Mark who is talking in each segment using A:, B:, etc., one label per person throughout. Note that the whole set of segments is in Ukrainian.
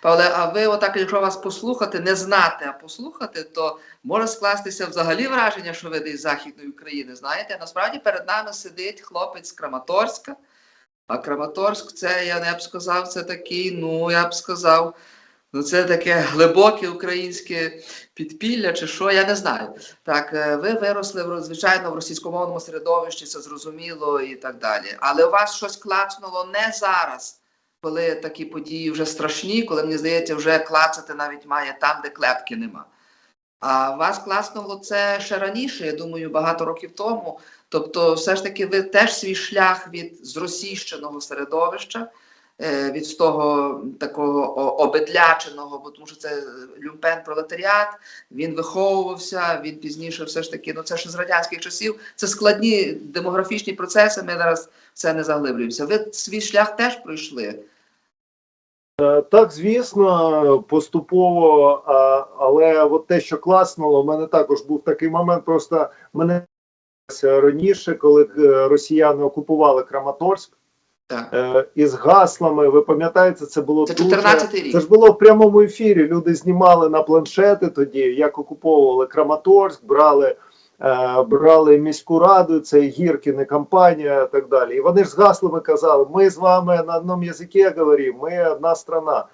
A: Павле, а ви, отак, якщо вас послухати, не знати, а послухати, то може скластися взагалі враження, що ви десь з Західної України. Знаєте, насправді перед нами сидить хлопець з Краматорська. А Краматорськ, це я не б сказав, це такий, ну я б сказав, ну це таке глибоке українське підпілля, чи що, я не знаю. Так, е, ви виросли звичайно в російськомовному середовищі, це зрозуміло і так далі. Але у вас щось клацнуло не зараз коли такі події вже страшні, коли мені здається, вже клацати навіть має там, де клепки нема. А вас класнуло це ще раніше, я думаю, багато років тому. Тобто, все ж таки, ви теж свій шлях від зросійщеного середовища, від того такого обедляченого, бо тому що це люмпен пролетаріат, він виховувався, він пізніше все ж таки, ну це ще з радянських часів. Це складні демографічні процеси. Ми зараз в це не заглиблюємося. Ви свій шлях теж пройшли.
B: Е, Так, звісно, поступово, але от те, що класнуло, в мене також був такий момент. Просто мене раніше, коли е, росіяни окупували Краматорськ,
A: Так.
B: е, із гаслами. Ви пам'ятаєте, це було
A: Це 14-й рік.
B: Це ж було в прямому ефірі. Люди знімали на планшети тоді, як окуповували Краматорськ, брали. е, Брали міську раду, це Гіркіни компанія і так далі. І вони ж з гаслами казали: ми з вами на одному язикі говоримо, ми одна страна.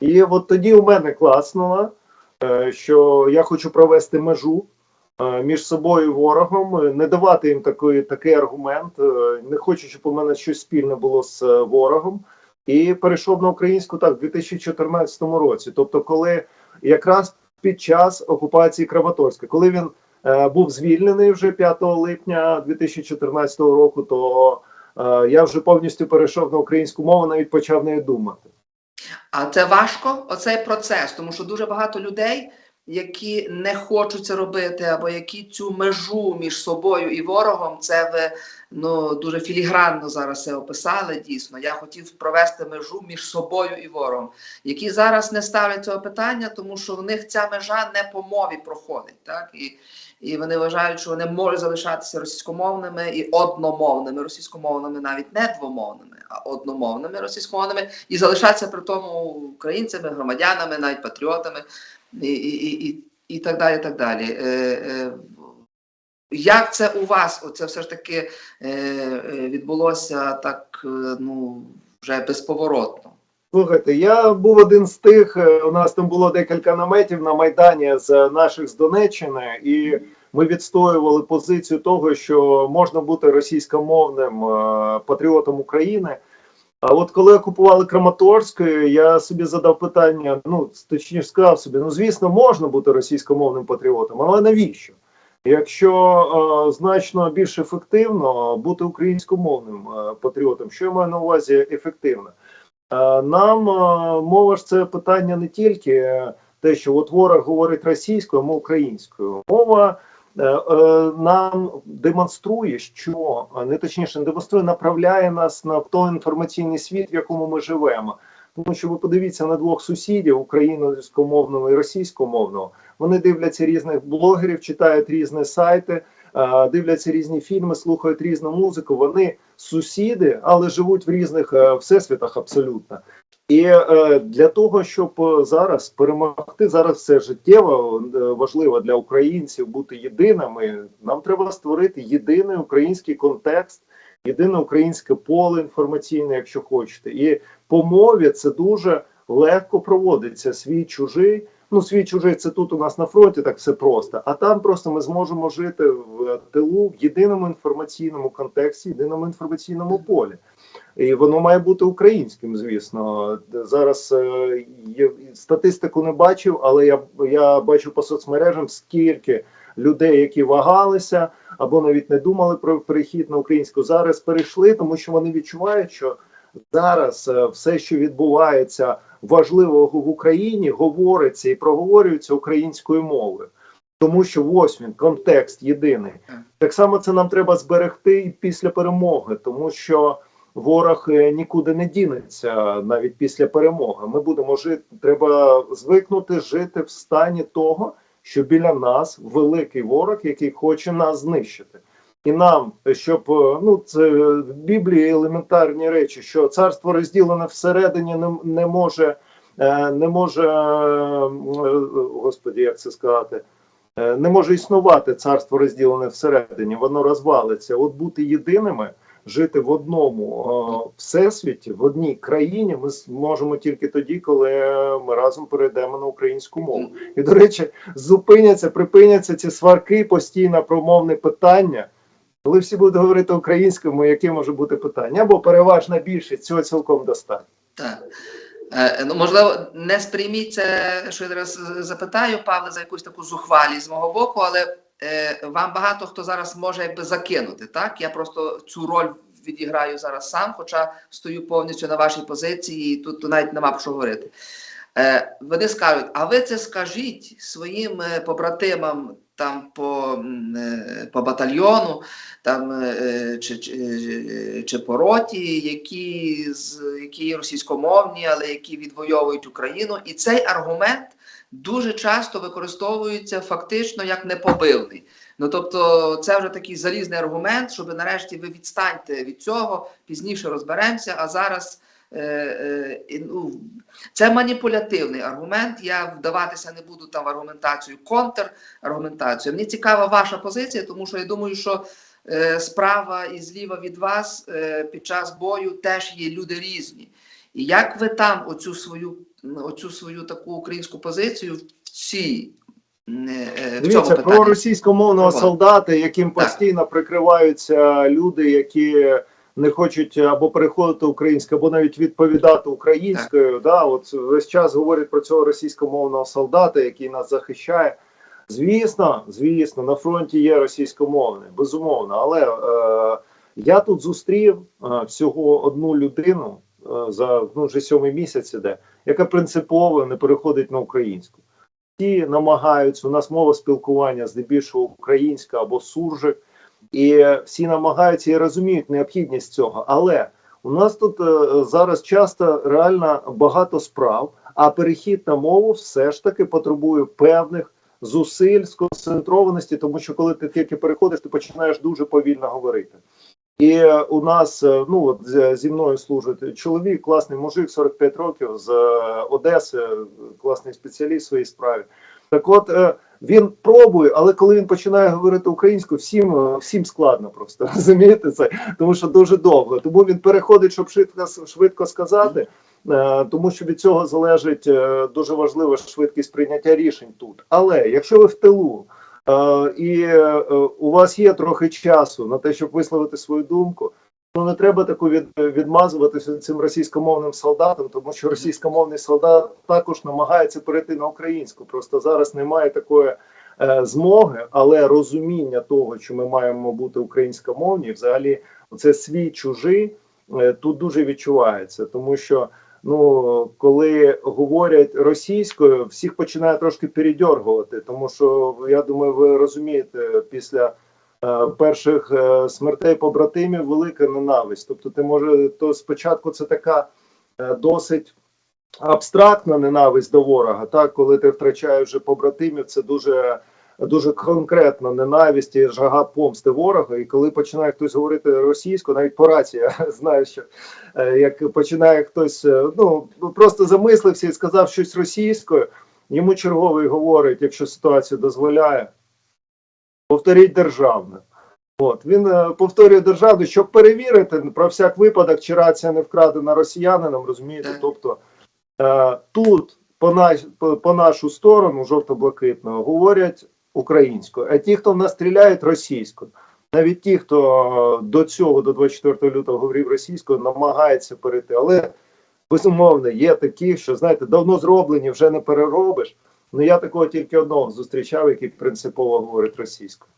B: І от тоді у мене класнуло, е, що я хочу провести межу між собою ворогом, е, не давати їм такий, такий аргумент. е, Не хочу, щоб у мене щось спільне було з е, ворогом. І перейшов на українську так в 2014 році. Тобто, коли якраз під час окупації Краматорська, коли він е, був звільнений вже 5 липня 2014 року, то е, я вже повністю перейшов на українську мову, навіть почав нею думати.
A: А це важко, оцей процес, тому що дуже багато людей, які не хочуть це робити, або які цю межу між собою і ворогом, це ви ну дуже філігранно зараз це описали. Дійсно, я хотів провести межу між собою і ворогом, які зараз не ставлять цього питання, тому що в них ця межа не по мові проходить, так і. І вони вважають, що вони можуть залишатися російськомовними і одномовними російськомовними, навіть не двомовними, а одномовними російськомовними, і залишатися при тому українцями, громадянами, навіть патріотами, і, і, і, так далі. так далі. Е, е, як це у вас? Оце все ж таки е, е, відбулося так, е, ну вже безповоротно.
B: Слухайте, я був один з тих. е, У нас там було декілька наметів на майдані з наших з Донеччини, і ми відстоювали позицію того, що можна бути російськомовним патріотом України. А от коли окупували Краматорськ, я собі задав питання: ну точніше сказав собі, ну звісно, можна бути російськомовним патріотом, але навіщо? Якщо е, значно більш ефективно бути українськомовним е, патріотом, що я маю на увазі ефективно? Е, Нам е, мова ж це питання не тільки е, те, що от ворог говорить російською, а українською. Мова е, е, нам демонструє, що е, не точніше не демонструє, направляє нас на той інформаційний світ, в якому ми живемо. Тому що ви подивіться на двох сусідів українськомовного і російськомовного. Вони дивляться різних блогерів, читають різні сайти, е, дивляться різні фільми, слухають різну музику. Вони сусіди, але живуть в різних е, всесвітах абсолютно. І е, для того, щоб е, зараз перемогти, зараз це життєво е, важливо для українців бути єдиними. Нам треба створити єдиний український контекст, єдине українське поле інформаційне, якщо хочете. І по мові це дуже легко проводиться свій чужий. Ну, свій чужий це тут у нас на фронті, так все просто. А там просто ми зможемо жити в тилу в єдиному інформаційному контексті, єдиному інформаційному полі. І воно має бути українським, звісно. Зараз е, статистику не бачив, але я, я бачу по соцмережам, скільки людей, які вагалися або навіть не думали про перехід на українську, зараз перейшли, тому що вони відчувають, що зараз е, все, що відбувається важливого в Україні, говориться і проговорюється українською мовою. Тому що ось він контекст єдиний. Так само це нам треба зберегти і після перемоги, тому що ворог е, нікуди не дінеться навіть після перемоги. Ми будемо жити. Треба звикнути жити в стані того, що біля нас великий ворог, який хоче нас знищити. І нам, щоб е, ну це в Біблії елементарні речі, що царство розділене всередині не, не може е, не може, господі, як це сказати, не може існувати царство розділене всередині, воно розвалиться. От бути єдиними, жити в одному всесвіті, в одній країні, ми зможемо тільки тоді, коли ми разом перейдемо на українську мову. І до речі, зупиняться, припиняться ці сварки, постійно промовне питання. Коли всі будуть говорити українською, яке може бути питання? Або переважна більшість цього цілком достатньо.
A: Так. Е, ну, можливо, не сприйміть це, що я зараз запитаю, Павле, за якусь таку зухвалість з мого боку, але е, вам багато хто зараз може якби закинути. Так? Я просто цю роль відіграю зараз сам, хоча стою повністю на вашій позиції, і тут, тут навіть нема про що говорити. Е, вони скажуть, а ви це скажіть своїм е, побратимам там по, по батальйону, там чи, чи, чи по роті, які, які російськомовні, але які відвоюють Україну. І цей аргумент дуже часто використовується фактично як непобивний. Ну тобто, це вже такий залізний аргумент, щоб нарешті ви відстаньте від цього, пізніше розберемося. А зараз е, е, ну, це маніпулятивний аргумент. Я вдаватися не буду там в аргументацію, контраргументацію. Мені цікава ваша позиція, тому що я думаю, що е, справа і зліва від вас е, під час бою теж є люди різні. І як ви там оцю свою, оцю свою таку українську позицію в цій е, в
B: Дивіться,
A: цьому
B: про російськомовного
A: Роман.
B: солдата, яким
A: Так.
B: постійно прикриваються люди, які не хочуть або переходити українською, або навіть відповідати українською. Да, от весь час говорять про цього російськомовного солдата, який нас захищає. Звісно, звісно, на фронті є російськомовний, безумовно. Але е, я тут зустрів е, всього одну людину за ну, вже сьомий місяць іде, яка принципово не переходить на українську. Всі намагаються, у нас мова спілкування здебільшого українська або суржик, і всі намагаються і розуміють необхідність цього. Але у нас тут е, зараз часто реально багато справ, а перехід на мову все ж таки потребує певних зусиль, сконцентрованості, тому що коли ти тільки переходиш, ти починаєш дуже повільно говорити. І е, у нас е, ну от зі мною служить чоловік, класний мужик, 45 років з е, Одеси, класний спеціаліст в своїй справі. Так от він пробує, але коли він починає говорити українською, всім всім складно просто розумієте це, тому що дуже довго. Тому він переходить, щоб швидко швидко сказати, тому що від цього залежить дуже важлива швидкість прийняття рішень тут. Але якщо ви в тилу. Е, і е, у вас є трохи часу на те, щоб висловити свою думку. Ну не треба таку від, відмазуватися цим російськомовним солдатам, тому що російськомовний солдат також намагається перейти на українську. Просто зараз немає такої е, змоги, але розуміння того, що ми маємо бути українськомовні, взагалі, це свій чужий е, тут дуже відчувається, тому що. Ну, коли говорять російською, всіх починає трошки передьоргувати, тому що я думаю, ви розумієте, після е, перших е, смертей побратимів велика ненависть. Тобто, ти може, то спочатку це така е, досить абстрактна ненависть до ворога. Так, коли ти втрачаєш вже побратимів, це дуже. Дуже конкретна ненависть і жага помсти ворога. І коли починає хтось говорити російською, навіть по рації, я знаю, що е, як починає хтось е, ну просто замислився і сказав щось російською, йому черговий говорить, якщо ситуація дозволяє, повторіть державне. От він е, повторює державне, щоб перевірити про всяк випадок, чи рація не вкрадена росіянином, розумієте? Тобто тут по, наш, по, по нашу сторону, жовто-блакитного, говорять українською, а ті, хто в нас стріляють російською. Навіть ті, хто до цього, до 24 лютого говорив російською, намагається перейти. Але безумовно є такі, що знаєте, давно зроблені, вже не переробиш. Ну я такого тільки одного зустрічав, який принципово говорить російською.